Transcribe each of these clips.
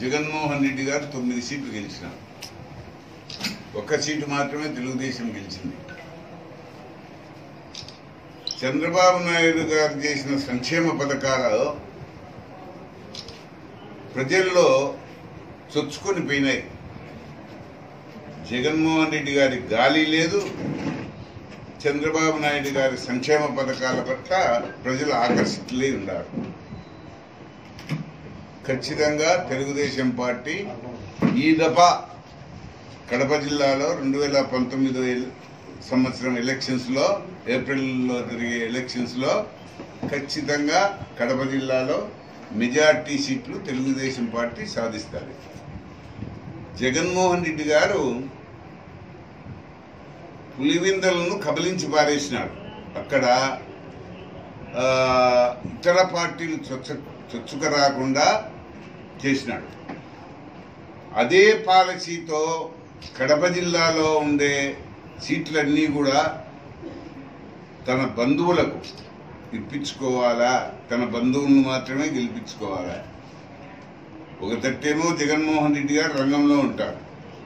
జగన్మోహన్ రెడ్డి గారు తొమ్మిది సీట్లు గెలిచినారు. ఒక్క సీటు మాత్రమే తెలుగుదేశం గెలిచింది. చంద్రబాబు నాయుడు గారు చేసిన సంక్షేమ పథకాలు ప్రజల్లో చొచ్చుకొని పోయినాయి. జగన్మోహన్ రెడ్డి గారి గాలి లేదు. చంద్రబాబు నాయుడు గారి సంక్షేమ పథకాల పట్ల ప్రజలు ఆకర్షితులై ఉన్నారు. ఖచ్చితంగా తెలుగుదేశం పార్టీ ఈ దఫా కడప జిల్లాలో రెండు వేల పంతొమ్మిదో సంవత్సరం ఎలక్షన్స్లో ఏప్రిల్లో జరిగే ఎలక్షన్స్లో ఖచ్చితంగా కడప జిల్లాలో మెజార్టీ సీట్లు తెలుగుదేశం పార్టీ సాధిస్తారు. జగన్మోహన్ రెడ్డి గారు పులివిందలను కబలించి పారేసినాడు. అక్కడ ఇతర పార్టీలు చొచ్చ చొచ్చుక రాకుండా చేసినాడు. అదే పాలసీతో కడప జిల్లాలో ఉండే సీట్లన్నీ కూడా తన బంధువులకు ఇప్పించుకోవాలా? తన బంధువులను మాత్రమే గెలిపించుకోవాలా? ఒక తట్టేమో జగన్మోహన్ రెడ్డి గారు రంగంలో ఉంటారు.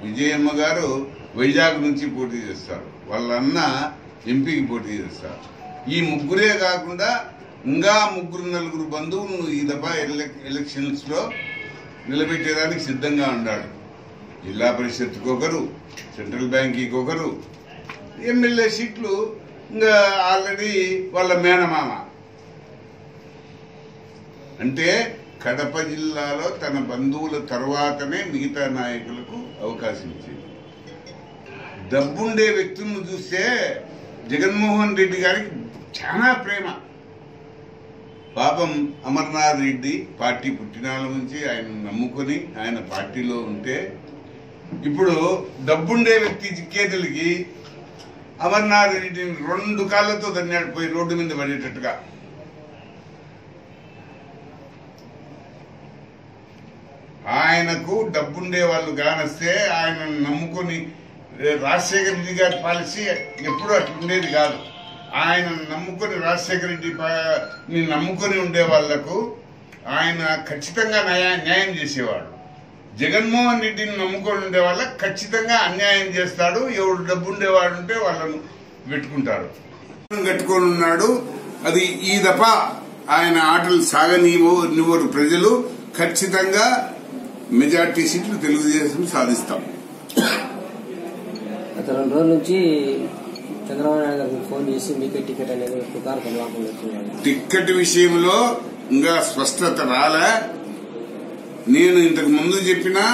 విజయమ్మ గారు వైజాగ్ నుంచి పోటీ చేస్తారు. వాళ్ళ అన్న ఎంపీకి పోటీ చేస్తారు. ఈ ముగ్గురే కాకుండా ఇంకా ముగ్గురు నలుగురు బంధువులు ఈ దఫా ఎలక్- ఎలక్షన్స్లో నిలబెట్టేదానికి సిద్ధంగా ఉన్నాడు జిల్లా పరిషత్కి ఒకరు సెంట్రల్ బ్యాంక్కి ఒకరు ఎమ్మెల్యే సీట్లు ఇంకా ఆల్రెడీ వాళ్ళ మేనమామ. అంటే కడప జిల్లాలో తన బంధువుల తర్వాతనే మిగతా నాయకులకు అవకాశం ఇచ్చింది. డబ్బుండే వ్యక్తులను చూస్తే జగన్మోహన్ రెడ్డి గారికి చాలా ప్రేమ. పాపం అమర్నాథ్ రెడ్డి పార్టీ పుట్టినాళ్ళ నుంచి ఆయన నమ్ముకొని ఆయన పార్టీలో ఉంటే ఇప్పుడు డబ్బుండే వ్యక్తి చిక్కేతులకి అమర్నాథ్ రెడ్డిని రెండు కాళ్ళతో దన్నాడు పోయి రోడ్డు మీద పడేటట్టుగా. ఆయనకు డబ్బుండే వాళ్ళు కానొస్తే ఆయన నమ్ముకొని రాజశేఖర రెడ్డి గారి పాలసీ ఎప్పుడూ అట్లా ఉండేది కాదు. ఆయన నమ్ముకొని రాజశేఖర రెడ్డి పా- ని నమ్ముకొని ఉండే వాళ్ళకు ఆయన ఖచ్చితంగా న్యాయ న్యాయం చేసేవాడు. జగన్మోహన్ రెడ్డిని నమ్ముకొని ఉండే వాళ్ళకి ఖచ్చితంగా అన్యాయం చేస్తాడు ఎవడు డబ్బు ఉండేవాడు ఉంటే వాళ్ళను పెట్టుకుంటాడు. కట్టుకొని ఉన్నాడు. అది ఈ దఫ ఆయన ఆటలు సాగనీవు నివ్వరు ప్రజలు. ఖచ్చితంగా మెజార్టీ సీట్లు తెలుగుదేశం సాధిస్తాం. గత రెండు రోజుల నుంచి చంద్రబాబు నాయుడు గారికి ఫోన్ చేసి మీకే టికెట్ అనేది పుకారు కలవాకుండా విషయంలో ఇంకా స్పష్టత రాలే. నేను ఇంతకు ముందు చెప్పినా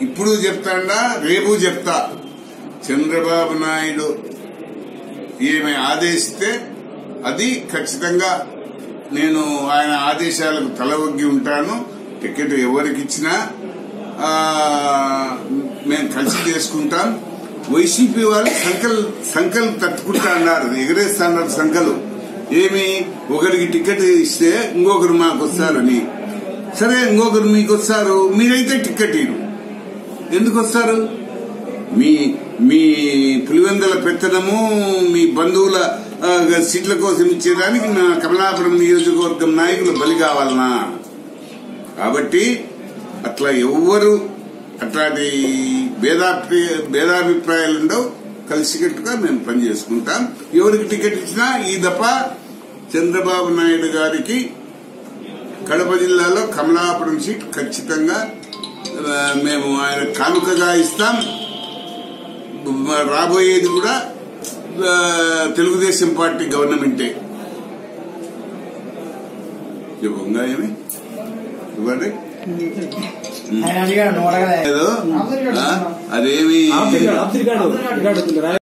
ఇప్పుడు చెప్తాడా రేపు చెప్తా. చంద్రబాబు నాయుడు ఏమి ఆదేశిస్తే అది ఖచ్చితంగా నేను ఆయన ఆదేశాలకు తలవగ్గి ఉంటాను. టికెట్ ఎవరికిచ్చినా మేము కలిసి చేసుకుంటాం. వైసీపీ వాళ్ళు సంకల్ సంకల్ తట్టుకుంటా అన్నారు. ఎగరేస్తా అన్నారు సంకలు. ఏమి? ఒకరికి టికెట్ ఇస్తే ఇంకొకరు మాకు వస్తారని సరే ఇంకొకరు మీకు వస్తారు మీరైతే టికెట్ ఇరు ఎందుకు వస్తారు మీ మీ పులివెందల పెత్తనము మీ బంధువుల సీట్ల కోసం ఇచ్చేదానికి నా కమలాపురం నియోజకవర్గం నాయకులు బలి కావాలనా? కాబట్టి అట్లా ఎవ్వరు అట్లాంటి భేదాభి భేదాభిప్రాయాలు ఉండవు కలిసికట్టుగా మేము పనిచేసుకుంటాం. ఎవరికి టికెట్ ఇచ్చినా ఈ దఫ చంద్రబాబు నాయుడు గారికి కడప జిల్లాలో కమలాపురం సీట్ ఖచ్చితంగా మేము ఆయన కానుకగా ఇస్తాం. రాబోయేది కూడా తెలుగుదేశం పార్టీ గవర్నమెంటే. ఇవ్వంగా ఏమి? ఇవ్వండి. అదేమి?